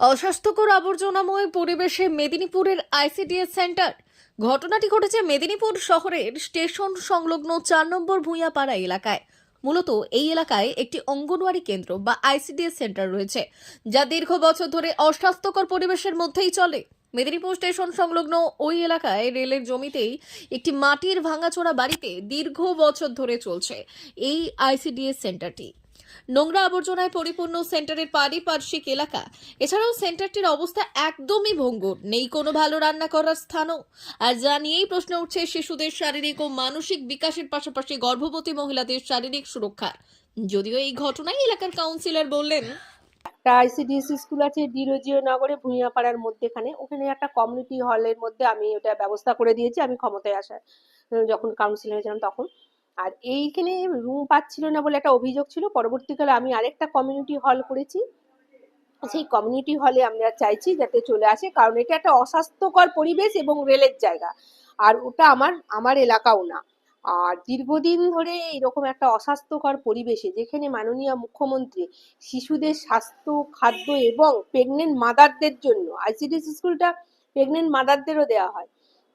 অস্বাস্থ্যকর আবর্জনাময় পরিবেশে মেদিনীপুরের আইসিডিএস সেন্টার। ঘটনাটি ঘটেছে মেদিনীপুর শহরের স্টেশন সংলগ্ন চার নম্বর ভূঁইয়াপাড়া এলাকায়। মূলত এই এলাকায় একটি অঙ্গনওয়াড়ি কেন্দ্র বা আইসিডিএস সেন্টার রয়েছে, যা দীর্ঘ বছর ধরে অস্বাস্থ্যকর পরিবেশের মধ্যেই চলে। মেদিনীপুর স্টেশন সংলগ্ন ওই এলাকায় রেলের জমিতেই একটি মাটির ভাঙাচোরা বাড়িতে দীর্ঘ বছর ধরে চলছে এই আইসিডিএস সেন্টারটি। নোংরা আবর্জনায় পরিপূর্ণ সেন্টারের পারিপার্শ্বিক এলাকা। এছাড়াও সেন্টারটির অবস্থা একদমই ভঙ্গুর। নেই কোনো ভালো রান্না করার স্থানও। আর যা নিয়েই প্রশ্ন উঠছে, শিশুদের শারীরিক ও মানসিক বিকাশের পাশাপাশি গর্ভবতী মহিলাদের শারীরিক সুরক্ষা যদিও এই ঘটনায় এলাকার কাউন্সিলর বললেন, একটা আইসিডিএস স্কুল আছে, ডিরোজিও নগরে, ভূঁইয়াপাড়ার মধ্যেখানে। ওখানে একটা কমিউনিটি হলের মধ্যে আমি ওটা ব্যবস্থা করে দিয়েছি, আমি ক্ষমতায় আসার। যখন কাউন্সিলর হয়েছিলাম তখন। আর এইখানে রুম পাচ্ছিল না বলে একটা অভিযোগ ছিল। পরবর্তীকালে আমি আরেকটা কমিউনিটি হল করেছি। সেই কমিউনিটি হলে আমরা চাইছি যাতে চলে আসে, কারণ এটা একটা অস্বাস্থ্যকর পরিবেশ এবং রেলের জায়গা। আর ওটা আমার আমার এলাকাও না। আর দীর্ঘদিন ধরে এরকম একটা অস্বাস্থ্যকর পরিবেশে, যেখানে মাননীয় মুখ্যমন্ত্রী শিশুদের স্বাস্থ্য, খাদ্য এবং প্রেগনেন্ট মাদারদের জন্য আইসিডিএস স্কুলটা প্রেগনেন্ট মাদারদেরও দেওয়া হয়।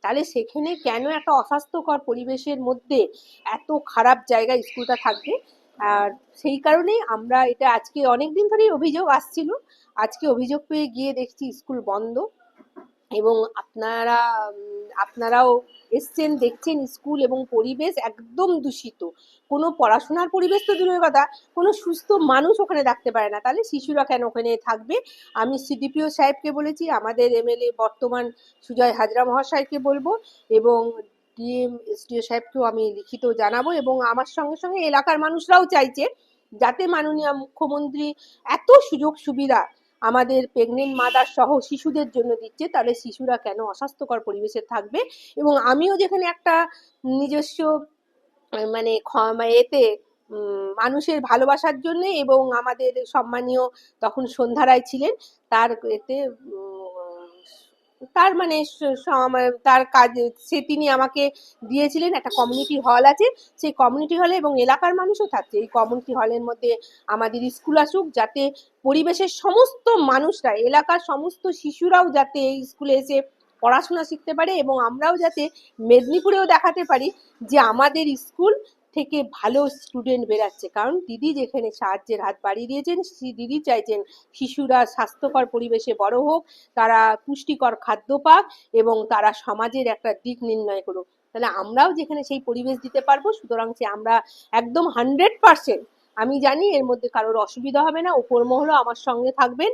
তাহলে সেখানে কেন একটা অস্বাস্থ্যকর পরিবেশের মধ্যে এত খারাপ জায়গা স্কুলটা থাকবে? আর সেই কারণেই আমরা এটা আজকে অনেক দিন ধরেই অভিযোগ আসছিল। আজকে অভিযোগ পেয়ে গিয়ে দেখছি স্কুল বন্ধ এবং আপনারা আপনারাও এসছেন, দেখছেন স্কুল এবং পরিবেশ একদম দূষিত। কোনো পড়াশোনার পরিবেশ তো দূরের কথা, কোনো সুস্থ মানুষ ওখানে রাখতে পারে না। তাহলে শিশুরা কেন ওখানে থাকবে? আমি সিডিপিও সাহেবকে বলেছি, আমাদের এমএলএ বর্তমান সুজয় হাজরা মহাশয়কে বলব এবং ডিএম এসডিও সাহেবকেও আমি লিখিত জানাব এবং আমার সঙ্গে সঙ্গে এলাকার মানুষরাও চাইছে, যাতে মাননীয় মুখ্যমন্ত্রী এত সুযোগ সুবিধা আমাদের প্রেগনেন্ট মাদার সহ শিশুদের জন্য দিচ্ছে, তাহলে শিশুরা কেন অস্বাস্থ্যকর পরিবেশে থাকবে? এবং আমিও যেখানে একটা নিজস্ব মানে মানে এতে মানুষের ভালোবাসার জন্য এবং আমাদের সম্মানীয় তখন সন্ধ্যারায় ছিলেন, তার এতে তার মানে তার কাজ, সে তিনি আমাকে দিয়েছিলেন, একটা কমিউনিটি হল আছে। সেই কমিউনিটি হলে এবং এলাকার মানুষও থাকছে। এই কমিউনিটি হলের মধ্যে আমাদের স্কুল আসুক, যাতে পরিবেশের সমস্ত মানুষরা, এলাকার সমস্ত শিশুরাও যাতে এই স্কুলে এসে পড়াশোনা শিখতে পারে এবং আমরাও যাতে মেদিনীপুরেও দেখাতে পারি যে আমাদের স্কুল থেকে ভালো স্টুডেন্ট বেরাচ্ছে। কারণ দিদি যেখানে সাহায্যের হাত বাড়িয়ে দিয়েছেন দিদি চাইছেন শিশুরা স্বাস্থ্যকর পরিবেশে বড় হোক, তারা পুষ্টিকর খাদ্য পাক এবং তারা সমাজের একটা দিক নির্ণয় করুক। তাহলে আমরাও যেখানে সেই পরিবেশ দিতে পারব, সুতরাং সে আমরা একদম হান্ড্রেড পার্সেন্ট আমি জানি এর মধ্যে কারোর অসুবিধা হবে না উপর মহলও আমার সঙ্গে থাকবেন।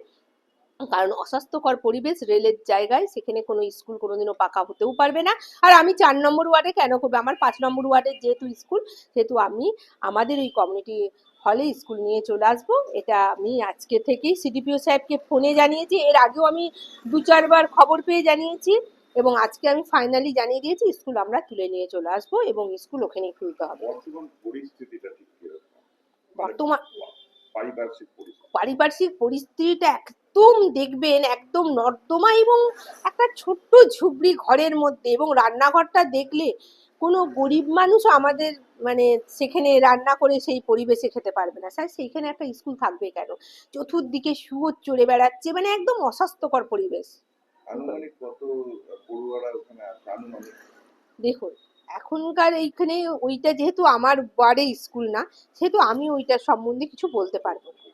কারণ অস্বাস্থ্যকর পরিবেশ রেলের জায়গায় সেখানে কোনো স্কুল কোনোদিনও পাকা হতেও পারবে না। আর আমি চার নম্বর ওয়ার্ডে কেন করবে? আমার পাঁচ নম্বর ওয়ার্ডের যেহেতু স্কুল সেহেতু আমি আমাদের ওই কমিউনিটি হলে স্কুল নিয়ে চলে আসব। এটা আমি আজকে থেকেই সিডিপিও সাহেবকে ফোনে জানিয়েছি। এর আগেও আমি দু চারবার খবর পেয়ে জানিয়েছি এবং আজকে আমি ফাইনালি জানিয়ে দিয়েছি স্কুল আমরা তুলে নিয়ে চলে আসব এবং স্কুল ওখানেই খুলতে হবে। বর্তমান পারিপার্শ্বিক পরিস্থিতিটা একদম দেখবেন একদম নর্দমা এবং একটা ছোট্ট ঝুপড়ি ঘরের মধ্যে এবং রান্নাঘরটা দেখলে কোনো গরিব মানুষও আমাদের মানে সেখানে রান্না করে সেই পরিবেশে খেতে পারবে না। স্যার সেইখানে একটা স্কুল থাকবে কেন? চতুর্দিকে শুয়োর চড়ে বেড়াচ্ছে মানে একদম অস্বাস্থ্যকর পরিবেশ। দেখুন এখনকার এইখানে ওইটা যেহেতু আমার ওয়ার্ডে স্কুল না সেহেতু আমি ওইটার সম্বন্ধে কিছু বলতে পারব না।